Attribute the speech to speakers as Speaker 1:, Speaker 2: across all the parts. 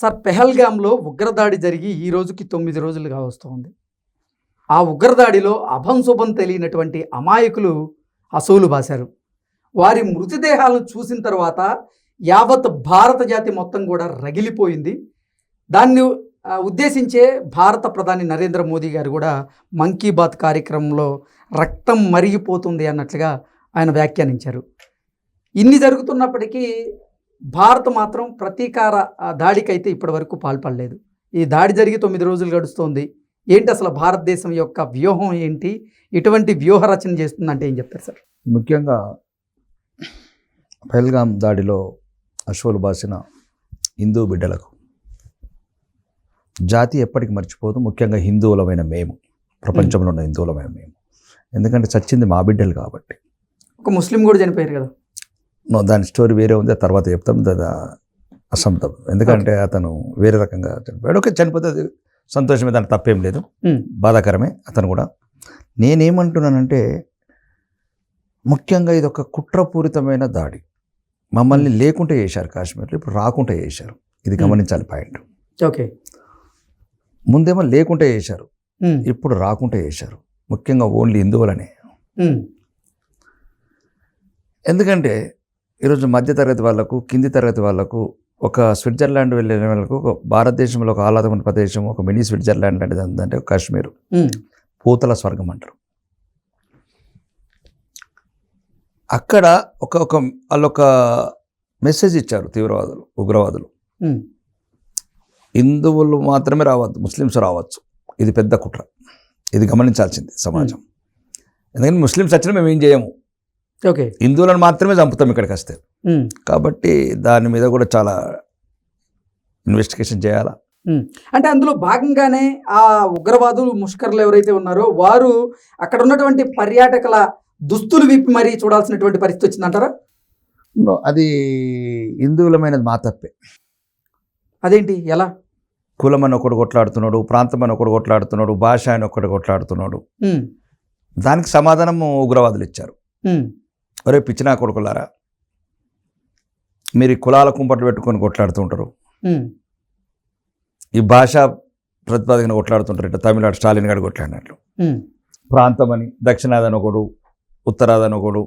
Speaker 1: Sir పెహల్గాంలో ఉగ్రదాడి జరిగి ఈ రోజుకి తొమ్మిది రోజులుగా వస్తుంది. ఆ ఉగ్రదాడిలో అభంశుభం తెలియనటువంటి అమాయకులు అసూలు బాశారు. వారి మృతదేహాలను చూసిన తర్వాత యావత్ భారత జాతి మొత్తం కూడా రగిలిపోయింది. దాన్ని ఉద్దేశించే భారత ప్రధాని నరేంద్ర మోదీ గారు కూడా మన్ కీ బాత్ కార్యక్రమంలో రక్తం మరిగిపోతుంది అన్నట్లుగా ఆయన వ్యాఖ్యానించారు. ఇన్ని జరుగుతున్నప్పటికీ భారత్ మాత్రం ప్రతీకార దాడికైతే ఇప్పటి వరకు పాల్పడలేదు. ఈ దాడి జరిగి తొమ్మిది రోజులు గడుస్తోంది. ఏంటి అసలు భారతదేశం యొక్క వ్యూహం ఏంటి? ఇటువంటి వ్యూహ రచన చేస్తుందంటే ఏం చెప్తారు సార్?
Speaker 2: ముఖ్యంగా పహల్గాం దాడిలో అశ్వలు బాసిన హిందూ బిడ్డలకు. జాతి ఎప్పటికి మర్చిపోదు. ముఖ్యంగా హిందువులమైన మేము. ప్రపంచంలో ఉన్న హిందువులమైన మేము. ఎందుకంటే చచ్చింది మా బిడ్డలు కాబట్టి.
Speaker 1: ఒక ముస్లిం కూడా చనిపోయారు కదా.
Speaker 2: దాని స్టోరీ వేరే ఉంది తర్వాత చెప్తాం దాదా అసంతం. ఎందుకంటే అతను వేరే రకంగా చనిపోయాడు. ఓకే చనిపోతే సంతోషమే దానికి తప్పేం లేదు.
Speaker 1: ఉమ్,
Speaker 2: బాధాకరమే అతను కూడా. నేనేమంటున్నానంటే ముఖ్యంగా ఇది ఒక కుట్రపూరితమైన దాడి. మమ్మల్ని లేకుంటే చేశారు కాశ్మీర్లో ఇప్పుడు రాకుంటే చేశారు. ఇది గమనించాలి పాయింట్
Speaker 1: ఓకే
Speaker 2: ముందేమో లేకుంటే చేశారు. ఇప్పుడు రాకుంటే చేశారు. ముఖ్యంగా ఓన్లీ హిందువులనే. ఎందుకంటే ఈరోజు మధ్యతరగతి వాళ్ళకు కింది తరగతి వాళ్ళకు ఒక స్విట్జర్లాండ్ వెళ్ళిన వాళ్ళకు ఒక భారతదేశంలో ఒక ఆహ్లాదమైన ప్రదేశం ఒక మినీ స్విట్జర్లాండ్ లాంటిది ఉందంటే కాశ్మీర్. పూతల స్వర్గం అంటారు. అక్కడ ఒక ఒక వాళ్ళు ఒక మెసేజ్ ఇచ్చారు తీవ్రవాదులు ఉగ్రవాదులు. హిందువులు మాత్రమే రావద్దు ముస్లిమ్స్ రావచ్చు. ఇది పెద్ద కుట్ర. ఇది గమనించాల్సింది సమాజం. ఎందుకంటే ముస్లిమ్స్ వచ్చినా మేము ఏం చేయము.
Speaker 1: ఓకే.
Speaker 2: హిందువులను మాత్రమే చంపుతాం ఇక్కడికి వస్తే. కాబట్టి దాని మీద కూడా చాలా ఇన్వెస్టిగేషన్ చేయాలా?
Speaker 1: అంటే అందులో భాగంగానే ఆ ఉగ్రవాదులు ముష్కర్లు ఎవరైతే ఉన్నారో వారు అక్కడ ఉన్నటువంటి పర్యాటకుల దుస్తులు విప్పి మరీ చూడాల్సినటువంటి పరిస్థితి వచ్చిందంటారా?
Speaker 2: అది హిందువులమైనది మా తప్పే.
Speaker 1: అదేంటి? ఎలా?
Speaker 2: కులం అని ఒకడు కొట్లాడుతున్నాడు ప్రాంతం అని ఒకడు కొట్లాడుతున్నాడు భాష అని ఒకటి కొట్లాడుతున్నాడు. దానికి సమాధానం ఉగ్రవాదులు ఇచ్చారు. ఒరే పిచ్చినా కొడుకులారా మీరు ఈ కులాల కుంపట్లు పెట్టుకొని కొట్లాడుతుంటారు.
Speaker 1: ఉమ్,
Speaker 2: ఈ భాష ప్రతిపాదన కొట్లాడుతుంటారు ఇట్లా తమిళనాడు స్టాలిన్ గారు కొట్లాడినట్లు.
Speaker 1: ఉమ్,
Speaker 2: ప్రాంతం అని దక్షిణాదని ఒకడు ఉత్తరాదని ఒకడు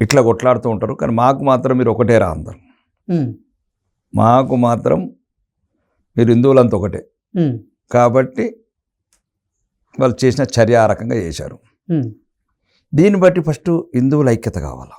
Speaker 2: ఇట్లా కొట్లాడుతూ ఉంటారు. కానీ మాకు మాత్రం మీరు ఒకటే రా అందరు. మాకు మాత్రం మీరు హిందువులంతా ఒకటే. కాబట్టి వాళ్ళు చేసిన చర్య ఆ రకంగా చేశారు. దీన్ని బట్టి ఫస్ట్ హిందువుల ఐక్యత కావాలా?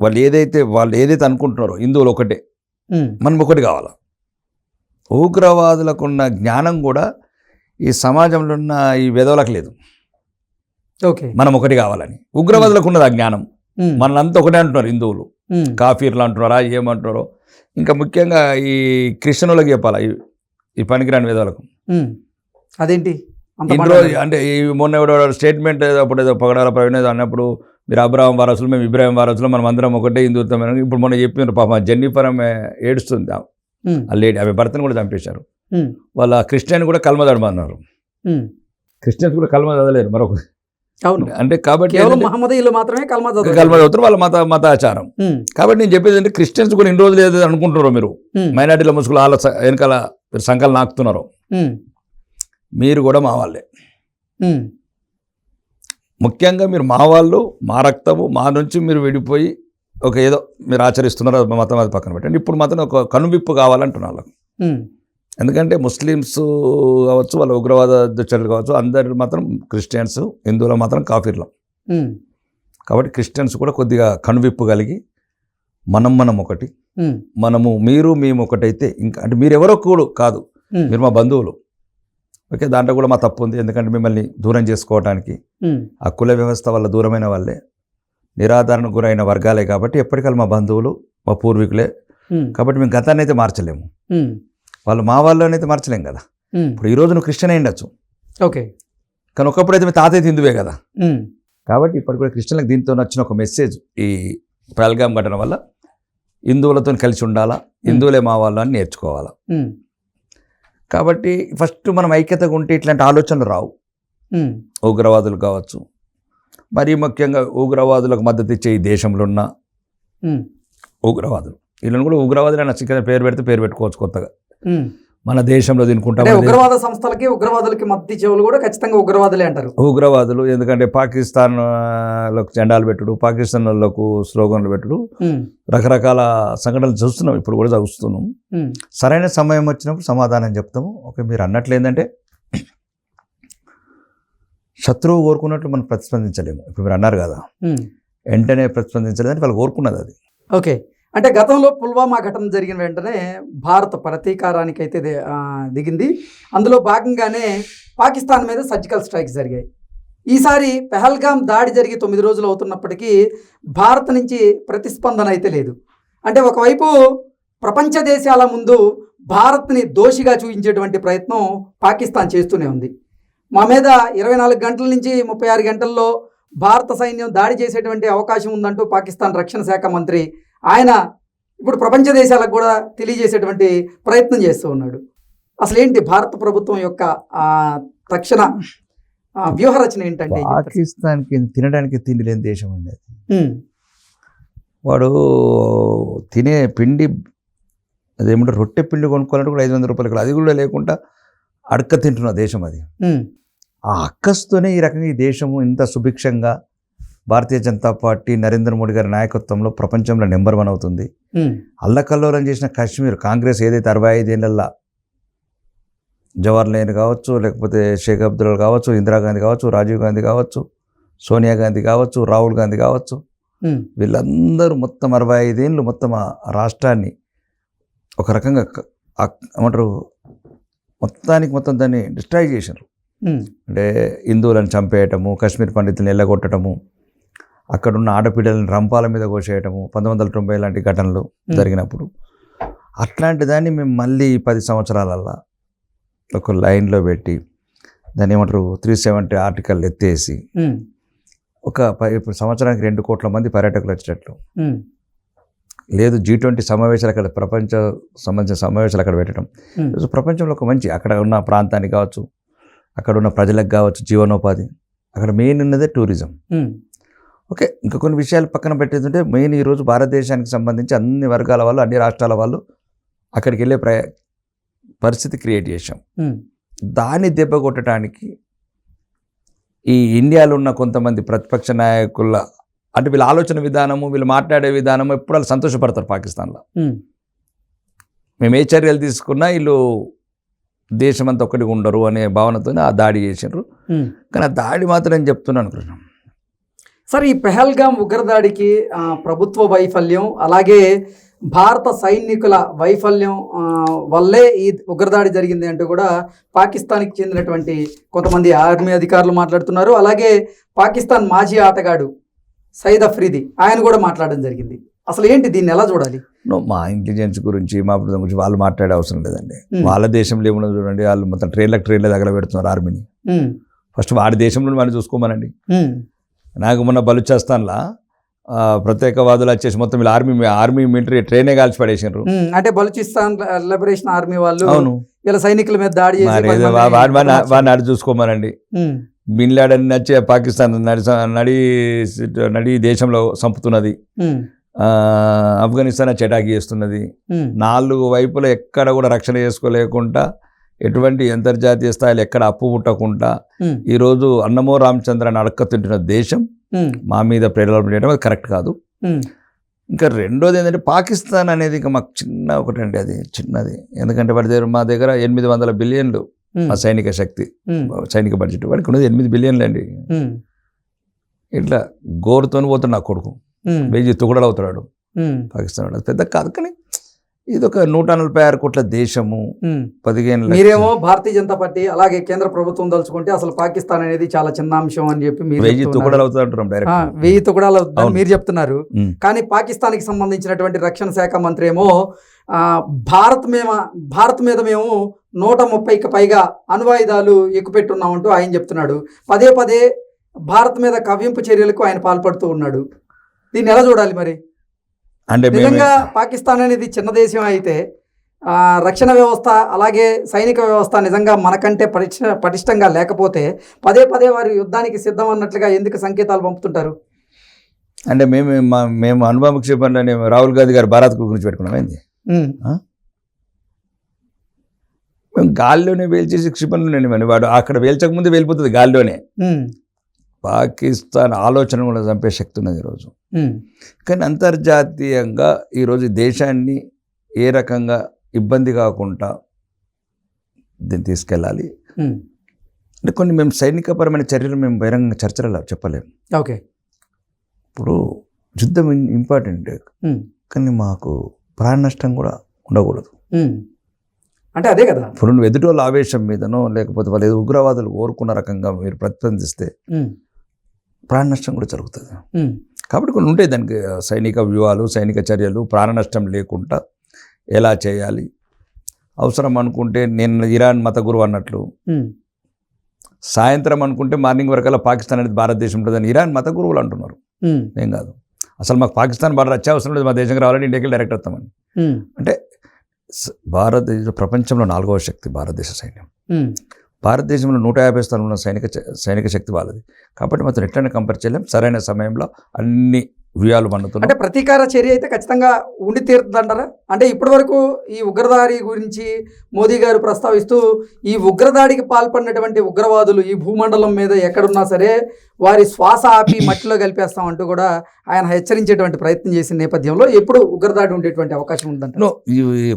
Speaker 2: వాళ్ళు ఏదైతే వాళ్ళు ఏదైతే అనుకుంటున్నారో హిందువులు ఒకటే. మనం ఒకటి కావాలా? ఉగ్రవాదులకు ఉన్న జ్ఞానం కూడా ఈ సమాజంలో ఉన్న ఈ వెధవలకు లేదు.
Speaker 1: ఓకే.
Speaker 2: మనం ఒకటి కావాలని. ఉగ్రవాదులకు ఉన్నది ఆ జ్ఞానం. మనల్ని ఒకటే అంటున్నారు హిందువులు. కాఫీర్లు అంటున్నారా ఏమంటున్నారో. ఇంకా ముఖ్యంగా ఈ క్రిస్టియనులకు చెప్పాలా ఈ ఈ పనికిరాని వేదాలకు.
Speaker 1: అదేంటి? మాట
Speaker 2: అంటే ఈ మొన్న ఎవడో స్టేట్మెంట్ ఏదో అప్పుడు ఏదో పగడాల ప్రవీణ్ అన్నప్పుడు మీరు అబ్రాహం వారసులు మేము ఇబ్రాహిం వారసులు మనం అందరం ఒకటే హిందుత్వం ఇప్పుడు మొన్న చెప్పినారు. పాప జెన్నిఫర్ ఆమె ఏడుస్తుంది ఆ- లేడీ ఆమె భర్తను కూడా చంపేశారు. వాళ్ళ క్రిస్టియన్ కూడా కల్మ
Speaker 1: ఉమ్.
Speaker 2: క్రిస్టియన్స్ కూడా కల్మ చదవలేరు మరొక
Speaker 1: అవును.
Speaker 2: అంటే కాబట్టి
Speaker 1: మహమ్మదీయులు మాత్రమే కల్మా.
Speaker 2: కల్మ చదువుతారు వాళ్ళ మత మతాచారం. కాబట్టి నేను చెప్పేది అంటే క్రిస్టియన్స్ కూడా ఇన్ని రోజులు ఏదో అనుకుంటున్నారు మీరు మైనార్టీల ముసుగులు వాళ్ళ వెనకాల సంకలు నాకుతున్నారు మీరు కూడా మా వాళ్ళే. ముఖ్యంగా మీరు మా వాళ్ళు మా రక్తము మా నుంచి మీరు విడిపోయి ఒక ఏదో మీరు ఆచరిస్తున్నారు మతం అది పక్కన పెట్టండి. ఇప్పుడు మాత్రం ఒక కనువిప్పు కావాలంటున్నారు వాళ్ళకు. ఎందుకంటే ముస్లిమ్స్ కావచ్చు వాళ్ళ ఉగ్రవాద దుశ్చర్యలు కావచ్చు అందరు మాత్రం క్రిస్టియన్స్ హిందువులు మాత్రం కాఫీర్లం. కాబట్టి క్రిస్టియన్స్ కూడా కొద్దిగా కనువిప్పు కలిగి మనం మనం ఒకటి మనము మీరు మేము ఒకటైతే ఇంకా అంటే మీరు ఎవరో కూడా కాదు. మీరు మా బంధువులు. ఓకే దాంట్లో కూడా మా తప్పు ఉంది ఎందుకంటే మిమ్మల్ని దూరం చేసుకోవడానికి ఆ కుల వ్యవస్థ వల్ల దూరమైన వాళ్ళే. నిరాధారణకు గురైన వర్గాలే కాబట్టి ఎప్పటికీ మా బంధువులు మా పూర్వీకులే. కాబట్టి మేము గతాన్ని అయితే మార్చలేము. వాళ్ళు మా వాళ్ళని అయితే మార్చలేం కదా. ఇప్పుడు ఈ రోజు నువ్వు క్రిస్టియన్ అయి ఉండొచ్చు.
Speaker 1: ఓకే.
Speaker 2: కానీ ఒకప్పుడైతే మీ తాతయ్య హిందువే కదా. కాబట్టి ఇప్పటి కూడా క్రిస్టియన్లకు దీంతో వచ్చిన ఒక మెసేజ్ ఈ పహల్గామ్ ఘటన వల్ల హిందువులతో కలిసి ఉండాలా హిందువులే మా వాళ్ళు అని నేర్చుకోవాలా కాబట్టి ఫస్ట్ మనం ఐక్యతగా ఉంటే ఇట్లాంటి ఆలోచనలు రావు. ఉగ్రవాదులు కావచ్చు. మరీ ముఖ్యంగా ఉగ్రవాదులకు మద్దతు ఇచ్చే ఈ దేశంలో ఉన్న ఉగ్రవాదులు. వీళ్ళని కూడా ఉగ్రవాదులు నచ్చిన పేరు పెడితే పేరు పెట్టుకోవచ్చు కొత్తగా. మన దేశంలో తినుకుంటాం
Speaker 1: ఉగ్రవాద సంస్థలకి ఉగ్రవాదులకి మద్దతు చెవులు కూడా ఖచ్చితంగా ఉగ్రవాదులే అంటారు.
Speaker 2: ఉగ్రవాదులు ఎందుకంటే పాకిస్తాన్ జెండాలు పెట్టుడు పాకిస్తాన్ వాళ్ళకు స్లోగన్లు పెట్టుడు. రకరకాల సంఘటనలు చూస్తున్నాం ఇప్పుడు కూడా
Speaker 1: ఉమ్,
Speaker 2: సరైన సమయం వచ్చినప్పుడు సమాధానం చెప్తాము. ఓకే మీరు అన్నట్లు ఏంటంటే శత్రువు కోరుకున్నట్లు మనం ప్రతిస్పందించలేము. ఇప్పుడు మీరు అన్నారు కదా. వెంటనే ప్రతిస్పందించలేదని వాళ్ళు కోరుకున్నది అది.
Speaker 1: ఓకే. అంటే గతంలో పుల్వామా ఘటన జరిగిన వెంటనే భారత్ ప్రతీకారానికి అయితే దిగింది. అందులో భాగంగానే పాకిస్తాన్ మీద సర్జికల్ స్ట్రైక్స్ జరిగాయి. ఈసారి పెహల్గాం దాడి జరిగి తొమ్మిది రోజులు అవుతున్నప్పటికీ భారత్ నుంచి ప్రతిస్పందన అయితే లేదు. అంటే ఒకవైపు ప్రపంచ దేశాల ముందు భారత్ని దోషిగా చూపించేటువంటి ప్రయత్నం పాకిస్తాన్ చేస్తూనే ఉంది. మా మీద ఇరవై నాలుగు గంటల నుంచి ముప్పై ఆరు గంటల్లో భారత సైన్యం దాడి చేసేటువంటి అవకాశం ఉందంటూ పాకిస్తాన్ రక్షణ శాఖ మంత్రి ఆయన ఇప్పుడు ప్రపంచ దేశాలకు కూడా తెలియజేసేటువంటి ప్రయత్నం చేస్తూ ఉన్నాడు. అసలు ఏంటి భారత ప్రభుత్వం యొక్క తక్షణ వ్యూహరచన ఏంటంటే?
Speaker 2: పాకిస్తాన్కి తినడానికి తిండి లేని దేశం అండి అది. వాడు తినే పిండి అదేమంటే రొట్టె పిండి కొనుక్కోవాలంటే కూడా ఐదు వందల రూపాయలు కూడా అది కూడా లేకుండా అడక్క తింటున్న దేశం అది. ఆ అక్కస్తోనే ఈ రకంగా ఈ దేశము ఇంత సుభిక్షంగా భారతీయ జనతా పార్టీ నరేంద్ర మోడీ గారి నాయకత్వంలో ప్రపంచంలో నెంబర్ వన్ అవుతుంది. అల్లకల్లోలం చేసిన కాశ్మీర్ కాంగ్రెస్ ఏదైతే అరవై ఐదేళ్ళలో జవహర్ నెహ్రూ కావచ్చు లేకపోతే షేక్ అబ్దుల్ కావచ్చు ఇందిరాగాంధీ కావచ్చు రాజీవ్ గాంధీ కావచ్చు సోనియా గాంధీ కావచ్చు రాహుల్ గాంధీ కావచ్చు వీళ్ళందరూ మొత్తం అరవై ఐదేళ్ళు మొత్తం ఆ రాష్ట్రాన్ని ఒక రకంగా ఏమంటారు మొత్తానికి మొత్తం దాన్ని డిస్ట్రాయ్ చేశారు అంటే హిందువులను చంపేయటము కాశ్మీర్ పండితులను ఎల్లగొట్టడము అక్కడున్న ఆడపిల్లలను రంపాల మీద కోసేయటము పంతొమ్మిది వందల తొంభై లాంటి ఘటనలు. జరిగినప్పుడు. అట్లాంటి దాన్ని మేము మళ్ళీ పది సంవత్సరాలల్లా ఒక లైన్లో పెట్టి దాన్ని ఏమంటారు త్రీ సెవెంటీ ఆర్టికల్ ఎత్తేసి ఒక ప- ఇప్పుడు సంవత్సరానికి రెండు కోట్ల మంది పర్యాటకులు వచ్చేటట్లు. లేదు జీ ట్వంటీ సమావేశాలు అక్కడ ప్రపంచ సంబంధించిన సమావేశాలు అక్కడ పెట్టడం. ప్రపంచంలో ఒక మంచి అక్కడ ఉన్న ప్రాంతానికి కావచ్చు అక్కడ ఉన్న ప్రజలకు కావచ్చు జీవనోపాధి. అక్కడ మెయిన్ ఉన్నదే టూరిజం. ఓకే ఇంకా కొన్ని విషయాలు పక్కన పెట్టేదంటే మెయిన్ ఈరోజు భారతదేశానికి సంబంధించి అన్ని వర్గాల వాళ్ళు అన్ని రాష్ట్రాల వాళ్ళు అక్కడికి వెళ్ళే ప్ర పరిస్థితి క్రియేట్ చేశాం. దాన్ని దెబ్బ కొట్టడానికి ఈ ఇండియాలో ఉన్న కొంతమంది ప్రతిపక్ష నాయకుల అంటే వీళ్ళ ఆలోచన విధానము వీళ్ళు మాట్లాడే విధానము ఎప్పుడు వాళ్ళు సంతోషపడతారు పాకిస్తాన్లో. మేము ఏ చర్యలు తీసుకున్నా వీళ్ళు దేశమంతా ఒక్కటిగా ఉండరు అనే భావనతోనే ఆ దాడి చేసిండ్రు
Speaker 1: ఉమ్.
Speaker 2: కానీ ఆ దాడి మాత్రం నేను చెప్తున్నాను కృష్ణ.
Speaker 1: సరే ఈ పెహల్గాం ఉగ్రదాడికి ప్రభుత్వ వైఫల్యం అలాగే భారత సైనికుల వైఫల్యం వల్లే ఈ ఉగ్రదాడి జరిగింది అంటూ కూడా పాకిస్తాన్కి చెందినటువంటి కొంతమంది ఆర్మీ అధికారులు మాట్లాడుతున్నారు. అలాగే పాకిస్తాన్ మాజీ ఆటగాడు సయీద్ అఫ్రీది ఆయన కూడా మాట్లాడడం జరిగింది. అసలు ఏంటి దీన్ని ఎలా చూడాలి?
Speaker 2: నో, మా ఇంటెలిజెన్స్ గురించి మా ప్రభుత్వం గురించి వాళ్ళు మాట్లాడే అవసరం లేదండి. వాళ్ళ దేశంలో ఏమున్నది చూడండి వాళ్ళు మొత్తం ట్రైన్లకు ట్రైన్ల దగ్గర పెడుతున్నారు ఆర్మీని ఫస్ట్ వాడి దేశంలో వాళ్ళు చూసుకోమనండి. నాకు మొన్న బలుచేస్తాన్లా ప్రత్యేకవాదులు వచ్చేసి మొత్తం వీళ్ళు ఆర్మీ ఆర్మీ మిలిటరీ ట్రైనే కాల్చి పడేసినారు
Speaker 1: ఉమ్, అంటే బలూచిస్తాన్ లిబరేషన్ ఆర్మీ వాళ్ళు
Speaker 2: అవును.
Speaker 1: వీళ్ళ సైనికుల మీద దాడి చేసి
Speaker 2: వాడిని అడి చూసుకోమనండి. బిన్ లాడన్ నచ్చి పాకిస్తాన్ నడి నడి నడి దేశంలో ఆ, ఆఫ్ఘనిస్తాన్ వచ్చి అటాక్ చేస్తున్నది. నాలుగు వైపుల ఎక్కడ కూడా రక్షణ చేసుకోలేకుండా ఎటువంటి అంతర్జాతీయ స్థాయిలో ఎక్కడ అప్పు పుట్టకుండా ఈరోజు అన్నమో రామచంద్రని అడక్క తింటున్న దేశం మా మీద ప్రేరణ చేయడం అది కరెక్ట్ కాదు. ఇంకా రెండోది ఏంటంటే పాకిస్తాన్ అనేది ఇంకా మాకు చిన్న ఒకటండి అది చిన్నది. ఎందుకంటే వాడి దగ్గర మా దగ్గర ఎనిమిది వందల బిలియన్లు మా సైనిక శక్తి సైనిక బడ్జెట్. వాడికి ఉన్నది ఎనిమిది బిలియన్లు అండి. ఇట్లా గోరుతోని పోతాడు నా కొడుకు. వెయ్యి తుగడలు అవుతాడు
Speaker 1: ఉమ్,
Speaker 2: పాకిస్తాన్ పెద్ద కాదు కానీ ఇది ఒక నూట నలభై ఆరు కోట్ల దేశము. పదిహేను
Speaker 1: మీరేమో భారతీయ జనతా పార్టీ అలాగే కేంద్ర ప్రభుత్వం తలుచుకుంటే అసలు పాకిస్తాన్ అనేది చాలా చిన్న అంశం అని చెప్పి మీరు
Speaker 2: వెయ్యి
Speaker 1: ఆ,
Speaker 2: డైరెక్ట్
Speaker 1: వెయ్యి తుకడాలు అవుతుందని
Speaker 2: అవును.
Speaker 1: మీరు చెప్తున్నారు. కానీ పాకిస్తాన్కి సంబంధించినటువంటి రక్షణ శాఖ మంత్రి ఏమో ఆ, భారత్ మేము భారత్ మీద మేము నూట ముప్పైకి పైగా అణ్వాయుధాలు ఎక్కుపెట్టున్నామంటూ ఆయన చెప్తున్నాడు. పదే పదే భారత్ మీద కవ్వింపు చర్యలకు ఆయన పాల్పడుతూ ఉన్నాడు. దీన్ని ఎలా చూడాలి మరి?
Speaker 2: అంటే
Speaker 1: నిజంగా పాకిస్తాన్ అనేది చిన్న దేశం అయితే రక్షణ వ్యవస్థ అలాగే సైనిక వ్యవస్థ నిజంగా మనకంటే పటిష్ట పటిష్టంగా లేకపోతే పదే పదే వారు యుద్ధానికి సిద్ధం అన్నట్లుగా ఎందుకు సంకేతాలు పంపుతుంటారు?
Speaker 2: అంటే మేము మేము అనుభవ క్షేపంలోనే రాహుల్ గాంధీ గారు భారత్ గురించి పెట్టుకున్నాం ఏంది? మేము గాల్లోనే వేల్చేసి క్షిపణిలోనే మరి వాడు అక్కడ వేల్చక ముందే వెళ్ళిపోతుంది గాల్లోనే పాకిస్తాన్ ఆలోచన కూడా చంపే శక్తి ఉన్నది ఈరోజు. కానీ అంతర్జాతీయంగా ఈరోజు దేశాన్ని ఏ రకంగా ఇబ్బంది కాకుండా దీన్ని తీసుకెళ్ళాలి. అంటే కొన్ని మేము సైనికపరమైన చర్యలు మేము బహిరంగ చర్చలు చెప్పలేము.
Speaker 1: ఓకే.
Speaker 2: ఇప్పుడు యుద్ధం ఇంపార్టెంట్. కానీ మాకు ప్రాణ నష్టం కూడా ఉండకూడదు.
Speaker 1: అంటే అదే కదా.
Speaker 2: ఇప్పుడు నువ్వు ఎదుటోళ్ళ ఆవేశం మీదనో లేకపోతే వాళ్ళు ఏదో ఉగ్రవాదులు కోరుకున్న రకంగా మీరు ప్రతిబంధిస్తే ప్రాణ నష్టం కూడా జరుగుతుంది. కాబట్టి కొన్ని ఉంటాయి దానికి సైనిక వ్యూహాలు సైనిక చర్యలు ప్రాణ నష్టం లేకుండా ఎలా చేయాలి? అవసరం అనుకుంటే నేను ఇరాన్ మత గురువు అన్నట్లు సాయంత్రం అనుకుంటే మార్నింగ్ వరకల్లా పాకిస్తాన్ అనేది భారతదేశం ఉంటుందని ఇరాన్ మత గురువులు అంటున్నారు. ఏం కాదు. అసలు మాకు పాకిస్తాన్ బార్డర్ వచ్చే అవసరం లేదు మా దేశంకి రావాలంటే ఇండియాకి డైరెక్ట్ వస్తామని. అంటే భారతదేశ ప్రపంచంలో నాలుగవ శక్తి భారతదేశ సైన్యం. భారతదేశంలో నూట యాభై స్థానంలో ఉన్న సైనిక సైనిక శక్తి వాళ్ళది. కాబట్టి మాత్రం ఎట్లయినా కంపేర్ చేయలేం. సరైన సమయంలో అన్ని వ్యూహాలు
Speaker 1: అంటే
Speaker 2: మన్నుతున్నాం
Speaker 1: ప్రతీకార చర్య అయితే ఖచ్చితంగా ఉండి తీరుతుందంటారా? అంటే ఇప్పటి వరకు ఈ ఉగ్రదాడి గురించి మోదీ గారు ప్రస్తావిస్తూ ఈ ఉగ్రదాడికి పాల్పడినటువంటి ఉగ్రవాదులు ఈ భూమండలం మీద ఎక్కడున్నా సరే వారి శ్వాస ఆపి మట్టిలో కలిపేస్తామంటూ కూడా ఆయన హెచ్చరించేటువంటి ప్రయత్నం చేసిన నేపథ్యంలో ఎప్పుడు ఉగ్రదాడి ఉండేటువంటి అవకాశం ఉందంట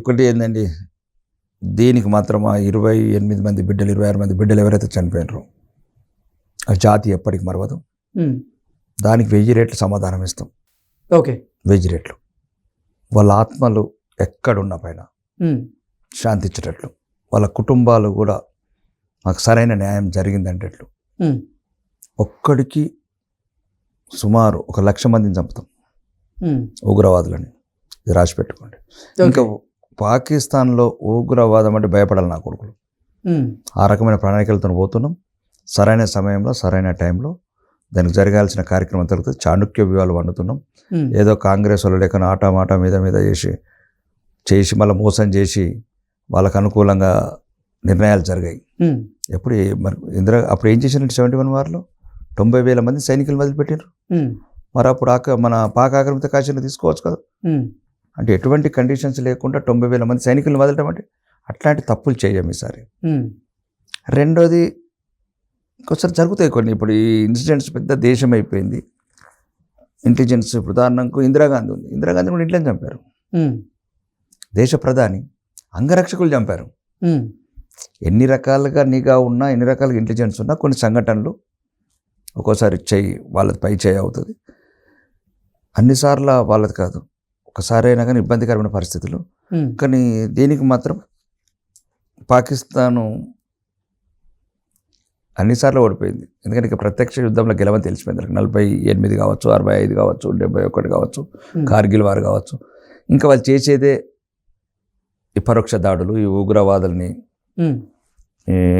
Speaker 2: ఒకటి ఏంటండి దీనికి మాత్రం ఆ ఇరవై ఎనిమిది మంది బిడ్డలు ఇరవై ఆరు మంది బిడ్డలు ఎవరైతే చనిపోయినారో ఆ జాతి ఎప్పటికి మరవదు. దానికి వెయ్యి రెట్లు సమాధానం ఇస్తాం.
Speaker 1: ఓకే.
Speaker 2: వెయ్యి రెట్లు. వాళ్ళ ఆత్మలు ఎక్కడున్న పైన శాంతించేటట్లు. వాళ్ళ కుటుంబాలు కూడా మాకు సరైన న్యాయం జరిగిందంటట్లు ఒక్కడికి సుమారు ఒక లక్ష మందిని చంపుతాం. ఉగ్రవాదులని. ఇది రాసి పెట్టుకోండి. ఇంకా పాకిస్తాన్లో ఉగ్రవాదం అంటే భయపడాలి నా కొడుకులు. ఆ రకమైన ప్రణాళికలతో పోతున్నాం. సరైన సమయంలో సరైన టైంలో దానికి జరగాల్సిన కార్యక్రమం జరుగుతుంది చాణుక్య వ్యూహాలు వండుతున్నాం. ఏదో కాంగ్రెస్ వాళ్ళు లేక ఆట మాట మీద మీద చేసి చేసి మళ్ళీ మోసం చేసి వాళ్ళకు అనుకూలంగా నిర్ణయాలు జరిగాయి. ఎప్పుడు మరి ఇందిరా అప్పుడు ఏం చేసినట్టు సెవెంటీ వన్ వార్లో? తొంభై వేల మంది సైనికులు మొదలుపెట్టారు
Speaker 1: ఉమ్,
Speaker 2: మరి అప్పుడు ఆక మన పాక ఆక్రమిత కాశీని తీసుకోవచ్చు కదా. అంటే ఎటువంటి కండిషన్స్ లేకుండా తొంభై వేల మంది సైనికులను వదలటం అంటే అట్లాంటి తప్పులు చేయం ఈసారి. రెండోది ఇంకోసారి జరుగుతాయి కొన్ని. ఇప్పుడు ఈ ఇన్సిడెంట్స్ పెద్ద దేశం అయిపోయింది. ఇంటెలిజెన్స్ ఉదాహరణకు ఇందిరాగాంధీ ఉంది. ఇందిరాగాంధీ కూడా ఇంట్లో చంపారు. దేశ ప్రధాని అంగరక్షకులు చంపారు. ఎన్ని రకాలుగా నిఘా ఉన్నా ఎన్ని రకాలుగా ఇంటెలిజెన్స్ ఉన్నా కొన్ని సంఘటనలు ఒక్కోసారి చెయ్యి వాళ్ళది పై చేయి అవుతుంది. అన్నిసార్లు వాళ్ళది కాదు. ఒకసారి అయినా కానీ ఇబ్బందికరమైన పరిస్థితులు. కానీ దీనికి మాత్రం పాకిస్తాను అన్నిసార్లు ఓడిపోయింది. ఎందుకంటే ఇక ప్రత్యక్ష యుద్ధంలో గెలవని తెలిసిపోయింది. నలభై ఎనిమిది కావచ్చు అరవై ఐదు కావచ్చు డెబ్బై ఒకటి కావచ్చు కార్గిల్ వారు కావచ్చు. ఇంకా వాళ్ళు చేసేదే ఈ పరోక్ష దాడులు ఈ ఉగ్రవాదుల్ని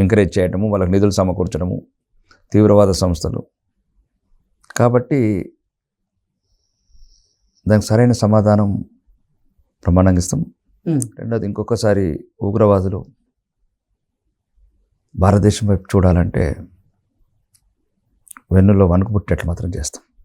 Speaker 2: ఎంకరేజ్ చేయడము వాళ్ళకి నిధులు సమకూర్చడము తీవ్రవాద సంస్థలు. కాబట్టి దానికి సరైన సమాధానం ప్రమాణంగా ఇస్తాం. రెండోది ఇంకొకసారి ఉగ్రవాదులు భారతదేశం వైపు చూడాలంటే వెన్నులో వణుకు పుట్టేట్లు మాత్రం చేస్తాం